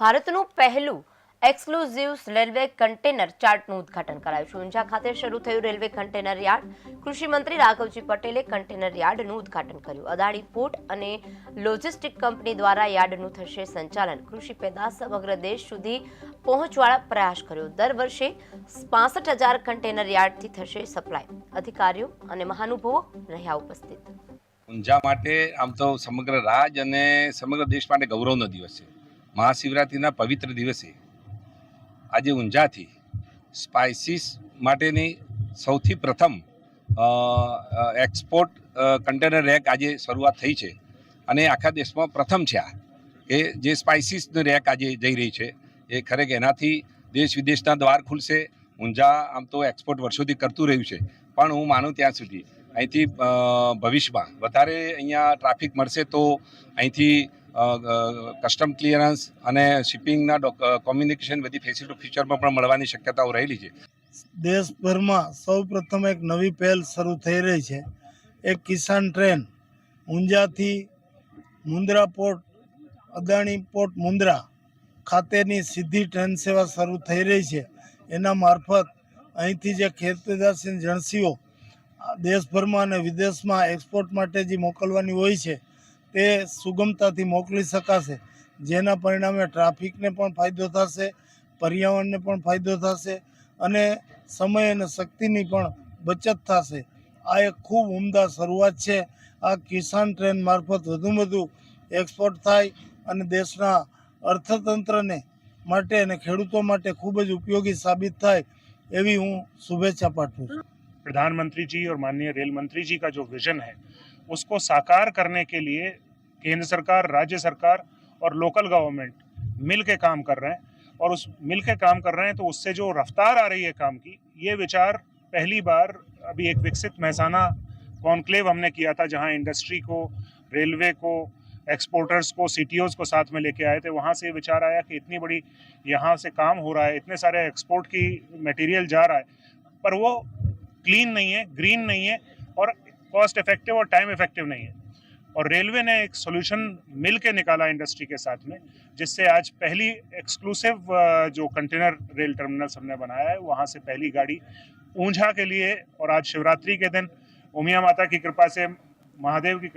ભારતનું પહેલું exclusive railway container ચાર્ટનું ઉદ્ઘાટન કરાયું છે. ઊંઝા ખાતે શરૂ થયું રેલવે કન્ટેનર યાર્ડ. કૃષિ મંત્રી રાઘવજી પટેલે કન્ટેનર યાર્ડનું ઉદ્ઘાટન કર્યું. અદાણી પોર્ટ અને લોજિસ્ટિક કંપની દ્વારા યાર્ડનું થશે સંચાલન. કૃષિ પેદાશ સમગ્ર દેશ સુધી પહોંચવાળા પ્રયાસ કર્યો. દર વર્ષે પાસઠ હજાર કન્ટેનર યાર્ડથી થશે સપ્લાય. અધિકારીઓ અને મહાનુભવો રહ્યા ઉપસ્થિત. ઊંઝા માટે આમ તો સમગ્ર રાજ અને સમગ્ર દેશ માટે ગૌરવનો દિવસ છે. મહાશિવરાત્રિના પવિત્ર દિવસે આજે ઊંઝાથી સ્પાઇસીસ માટેની સૌથી પ્રથમ એક્સપોર્ટ કન્ટેનર રેક આજે શરૂઆત થઈ છે. અને આખા દેશમાં પ્રથમ છે આ. કે જે સ્પાઇસીસની રેક આજે જઈ રહી છે, એ ખરેખર એનાથી દેશ વિદેશના દ્વાર ખુલશે. ઊંઝા આમ તો એક્સપોર્ટ વર્ષોથી કરતું રહ્યું છે. પણ હું માનું ત્યાં સુધી અહીંથી ભવિષ્યમાં વધારે અહીંયા ટ્રાફિક મળશે તો અહીંથી કસ્ટમ ક્લિયરન્સ અને શિપિંગના કોમ્યુનિકેશન બધી ફેસિલિટી ફ્યુચરમાં પણ મળવાની શક્યતાઓ રહેલી છે. દેશભરમાં સૌ પ્રથમ એક નવી પહેલ શરૂ થઈ રહી છે. એક કિસાન ટ્રેન, ઊંઝાથી મુન્દ્રા પોર્ટ, અદાણી પોર્ટ મુન્દ્રા ખાતેની સીધી ટ્રેન સેવા શરૂ થઈ રહી છે. એના મારફત અહીંથી જે ખેત પેદાશની જણસીઓ દેશભરમાં અને વિદેશમાં એક્સપોર્ટ માટે જે મોકલવાની હોય છે તે સુગમતાથી મોકલી શકાશે જેના પરિણામે ટ્રાફિકને પણ ફાયદો થશે પર્યાવરણને પણ ફાયદો થશે અને સમય અને શક્તિની પણ બચત થશે આ એક ખૂબ ઉમદા શરૂઆત છે આ કિસાન ટ્રેન મારફત વધુમાં વધુ એક્સપોર્ટ થાય અને દેશના અર્થતંત્રને માટે અને ખેડૂતો માટે ખૂબ જ ઉપયોગી સાબિત થાય એવી હું શુભેચ્છા પાઠવું છું प्रधानमंत्री जी और माननीय रेल मंत्री जी का जो विजन है उसको साकार करने के लिए केंद्र सरकार, राज्य सरकार और लोकल गवर्नमेंट मिल के काम कर रहे हैं। और उस मिल के काम कर रहे हैं तो उससे जो रफ्तार आ रही है काम की, ये विचार पहली बार अभी एक विकसित महसाना कॉन्क्लेव हमने किया था, जहाँ इंडस्ट्री को रेलवे को एक्सपोर्टर्स को सिटीओज को साथ में लेके आए थे। वहाँ से विचार आया कि इतनी बड़ी यहाँ से काम हो रहा है, इतने सारे एक्सपोर्ट की मटेरियल जा रहा है, पर वो क्लीन नहीं है ग्रीन नहीं है और कॉस्ट इफ़ेक्टिव और टाइम इफ़ेक्टिव नहीं है। और रेलवे ने एक सोल्यूशन मिल के निकाला इंडस्ट्री के साथ में, जिससे आज पहली एक्सक्लूसिव जो कंटेनर रेल टर्मिनल्स हमने बनाया है, वहाँ से पहली गाड़ी ऊंझा के लिए और आज शिवरात्रि के दिन उमिया माता की कृपा से, महादेव की